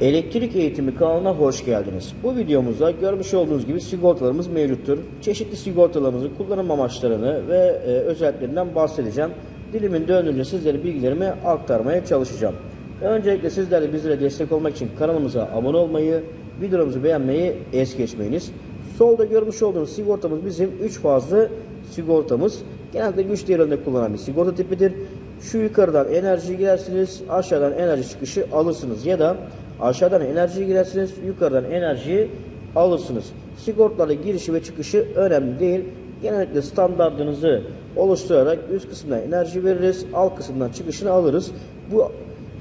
Elektrik Eğitimi kanalına hoş geldiniz. Bu videomuzda görmüş olduğunuz gibi sigortalarımız mevcuttur. Çeşitli sigortalarımızın kullanım amaçlarını ve e, özelliklerinden bahsedeceğim. Dilimin döndüğünce sizlere bilgilerimi aktarmaya çalışacağım. Öncelikle sizler de bizlere destek olmak için kanalımıza abone olmayı, videomuzu beğenmeyi es geçmeyiniz. Solda görmüş olduğunuz sigortamız bizim 3 fazlı sigortamız. Genelde güç değerinde kullanılan bir sigorta tipidir. Şu yukarıdan enerji girersiniz, aşağıdan enerji çıkışı alırsınız ya da aşağıdan enerji girersiniz, yukarıdan enerjiyi alırsınız. Sigortalarda girişi ve çıkışı önemli değil. Genellikle standartınızı oluşturarak üst kısımdan enerji veririz, alt kısımdan çıkışını alırız. Bu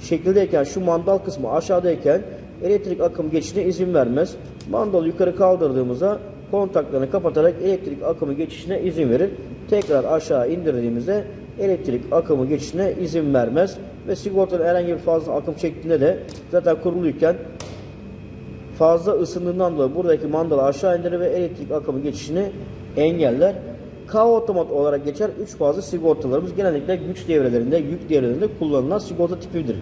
şekildeyken şu mandal kısmı aşağıdayken elektrik akım geçişine izin vermez. Mandalı yukarı kaldırdığımızda kontaklarını kapatarak elektrik akımı geçişine izin verir. Tekrar aşağı indirdiğimizde elektrik akımı geçişine izin vermez ve sigortanın herhangi bir fazla akım çektiğinde de zaten kuruluyken fazla ısındığından dolayı buradaki mandalı aşağı indirir ve elektrik akımı geçişini engeller. K otomat olarak geçer 3 fazla sigortalarımız genellikle güç devrelerinde, yük devrelerinde kullanılan sigorta tipidir.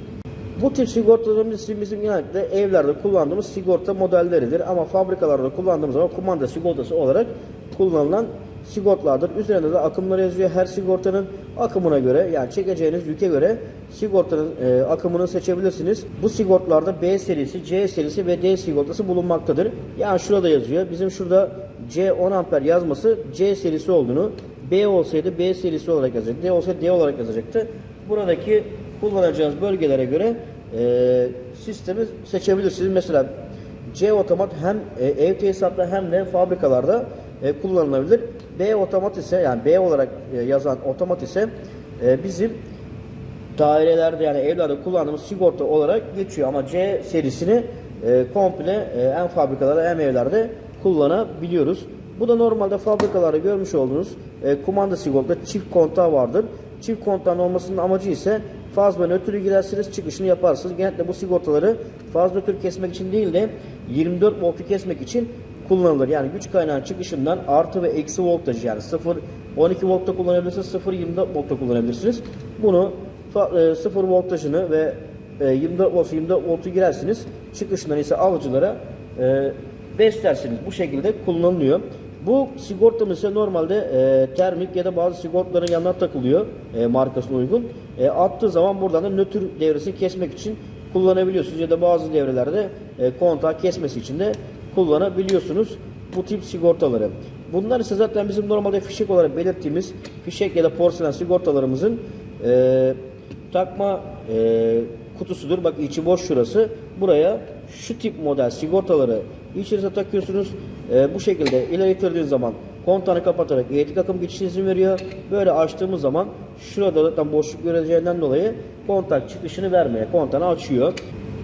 Bu tip sigortalarımız bizim genellikle evlerde kullandığımız sigorta modelleridir ama fabrikalarda kullandığımız zaman kumanda sigortası olarak kullanılan sigortalardır. Üzerinde de akımları yazıyor. Her sigortanın akımına göre yani çekeceğiniz yüke göre sigortanın e, akımını seçebilirsiniz. Bu sigortalarda B serisi, C serisi ve D sigortası bulunmaktadır. Yani şurada yazıyor. Bizim şurada C 10 amper yazması C serisi olduğunu, B olsaydı B serisi olarak yazacaktı. D olsaydı D olarak yazacaktı. Buradaki kullanacağınız bölgelere göre e, sistemi seçebilirsiniz. Mesela C otomat hem e, ev tesisatında hem de fabrikalarda e, kullanılabilir. B otomat ise yani B olarak e, yazan otomat ise e, bizim dairelerde yani evlerde kullandığımız sigorta olarak geçiyor ama C serisini e, komple hem fabrikalarda hem evlerde kullanabiliyoruz. Bu da normalde fabrikalarda görmüş olduğunuz kumanda sigorta çift kontağı vardır. Çift kontağın olmasının amacı ise faz ve nötrü girersiniz çıkışını yaparsınız. Genellikle bu sigortaları faz nötr kesmek için değil de 24 voltu kesmek için kullanılır. Yani güç kaynağının çıkışından artı ve eksi voltaj yani 0 12 voltta kullanabilirsiniz 0 24 voltta kullanabilirsiniz. Bunu fa- e, 0 voltajını ve e, 24 volt 24 voltu girersiniz. Çıkışından ise alıcılara e, beslersiniz. Bu şekilde kullanılıyor. Bu sigortamız ise normalde e, termik ya da bazı sigortaların yanına takılıyor e, markasına uygun. E, attığı zaman buradan da nötr devresini kesmek için kullanabiliyorsunuz ya da bazı devrelerde e, kontağı kesmesi için de kullanabiliyorsunuz bu tip sigortaları. Bunlar ise zaten bizim normalde fişek olarak belirttiğimiz fişek ya da porselen sigortalarımızın e, takma e, kutusudur. Bak içi boş şurası. Buraya şu tip model sigortaları içerisine takıyorsunuz. E, bu şekilde ileri ittirdiğiniz zaman kontağını kapatarak elektrik akım geçişine izin veriyor. Böyle açtığımız zaman şurada zaten boşluk göreceğinden dolayı kontak çıkışını vermeye kontağını açıyor.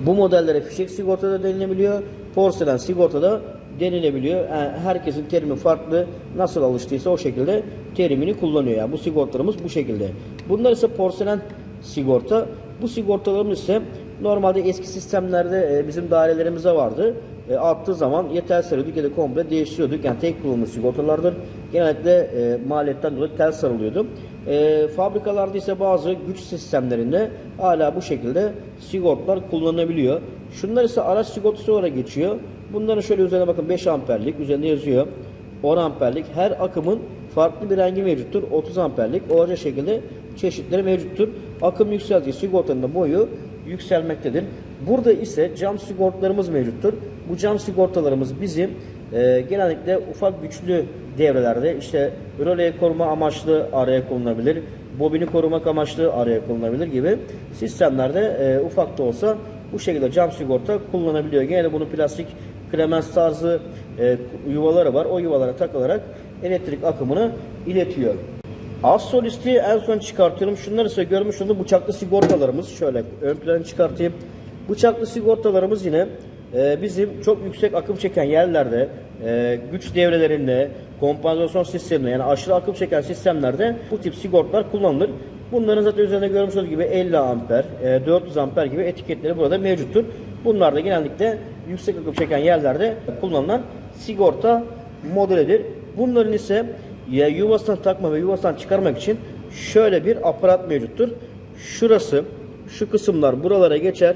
Bu modellere fişek sigorta da denilebiliyor. Porselen sigorta da denilebiliyor. Yani herkesin terimi farklı. Nasıl alıştıysa o şekilde terimini kullanıyor. Yani bu sigortalarımız bu şekilde. Bunlar ise porselen sigorta. Bu sigortalarımız ise normalde eski sistemlerde e, bizim dairelerimize vardı. E, attığı zaman ya sarıyorduk ya da komple değiştiriyorduk. Yani tek kullanımlı sigortalardır. Genellikle e, maliyetten dolayı tel sarılıyordu. E, fabrikalarda ise bazı güç sistemlerinde hala bu şekilde sigortalar kullanılabiliyor. Şunlar ise araç sigortası olarak geçiyor. Bunların şöyle üzerine bakın 5 amperlik üzerinde yazıyor. 10 amperlik her akımın farklı bir rengi mevcuttur. 30 amperlik olacak şekilde çeşitleri mevcuttur. Akım yükseldikçe sigortanın da boyu yükselmektedir. Burada ise cam sigortalarımız mevcuttur. Bu cam sigortalarımız bizim e, genellikle ufak güçlü devrelerde işte röleyi koruma amaçlı araya konulabilir, bobini korumak amaçlı araya konulabilir gibi sistemlerde e, ufak da olsa bu şekilde cam sigorta kullanabiliyor. Genelde bunun plastik klemens tarzı e, yuvaları var. O yuvalara takılarak elektrik akımını iletiyor. Az solisti en son çıkartıyorum. Şunları ise görmüş olduğunuz bıçaklı sigortalarımız. Şöyle ön plana çıkartayım. Bıçaklı sigortalarımız yine e, bizim çok yüksek akım çeken yerlerde, e, güç devrelerinde, kompansasyon sisteminde yani aşırı akım çeken sistemlerde bu tip sigortalar kullanılır. Bunların zaten üzerinde görmüş olduğunuz gibi 50 amper, e, 400 amper gibi etiketleri burada mevcuttur. Bunlar da genellikle yüksek akım çeken yerlerde kullanılan sigorta modelidir. Bunların ise ya yuvasından takma ve yuvasından çıkarmak için şöyle bir aparat mevcuttur. Şurası, şu kısımlar buralara geçer.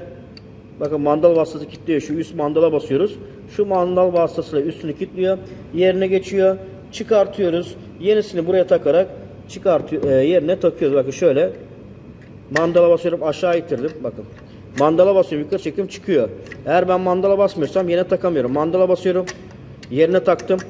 Bakın mandal vasıtası kilitliyor. Şu üst mandala basıyoruz. Şu mandal vasıtasıyla üstünü kilitliyor. Yerine geçiyor. Çıkartıyoruz. Yenisini buraya takarak çıkartıyor, e, yerine takıyoruz. Bakın şöyle. Mandala basıyorum aşağı ittirdim. Bakın. Mandala basıyorum yukarı çekim çıkıyor. Eğer ben mandala basmıyorsam yerine takamıyorum. Mandala basıyorum. Yerine taktım.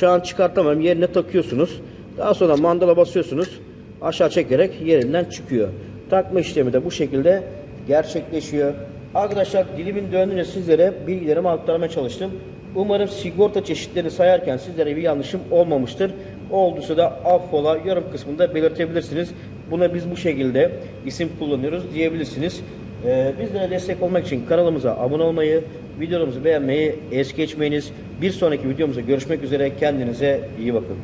Şu an çıkartamıyorum. Yerine takıyorsunuz. Daha sonra mandala basıyorsunuz. Aşağı çekerek yerinden çıkıyor. Takma işlemi de bu şekilde gerçekleşiyor. Arkadaşlar dilimin döndüğünce sizlere bilgilerimi aktarmaya çalıştım. Umarım sigorta çeşitlerini sayarken sizlere bir yanlışım olmamıştır. Olduysa da affola yorum kısmında belirtebilirsiniz. Buna biz bu şekilde isim kullanıyoruz diyebilirsiniz. Ee, bizlere destek olmak için kanalımıza abone olmayı, videolarımızı beğenmeyi es geçmeyiniz. Bir sonraki videomuzda görüşmek üzere. Kendinize iyi bakın.